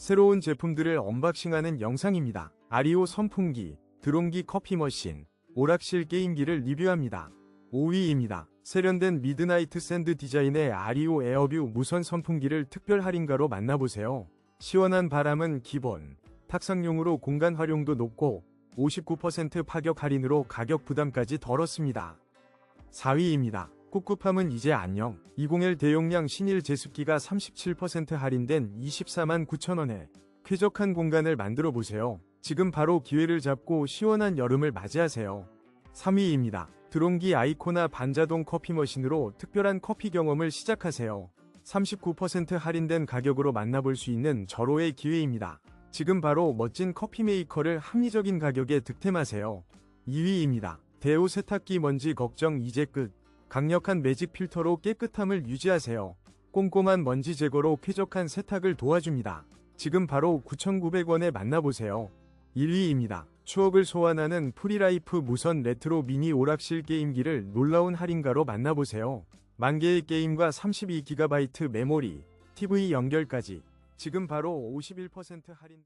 새로운 제품들을 언박싱하는 영상입니다. 아리오 선풍기, 드론기 커피 머신, 오락실 게임기를 리뷰합니다. 5위입니다. 세련된 미드나이트 샌드 디자인의 아리오 에어뷰 무선 선풍기를 특별 할인가로 만나보세요. 시원한 바람은 기본, 탁상용으로 공간 활용도 높고 59% 파격 할인으로 가격 부담까지 덜었습니다. 4위입니다. 꿉꿉함은 이제 안녕. 201 대용량 신일 제습기가 37% 할인된 24만 9천원에 쾌적한 공간을 만들어 보세요. 지금 바로 기회를 잡고 시원한 여름을 맞이하세요. 3위입니다. 드론기 아이코나 반자동 커피 머신으로 특별한 커피 경험을 시작하세요. 39% 할인된 가격으로 만나볼 수 있는 절호의 기회입니다. 지금 바로 멋진 커피 메이커를 합리적인 가격에 득템하세요. 2위입니다. 대우 세탁기 먼지 걱정 이제 끝. 강력한 매직 필터로 깨끗함을 유지하세요. 꼼꼼한 먼지 제거로 쾌적한 세탁을 도와줍니다. 지금 바로 9,900원에 만나보세요. 1위입니다. 추억을 소환하는 프리라이프 무선 레트로 미니 오락실 게임기를 놀라운 할인가로 만나보세요. 만 개의 게임과 32GB 메모리, TV 연결까지 지금 바로 51% 할인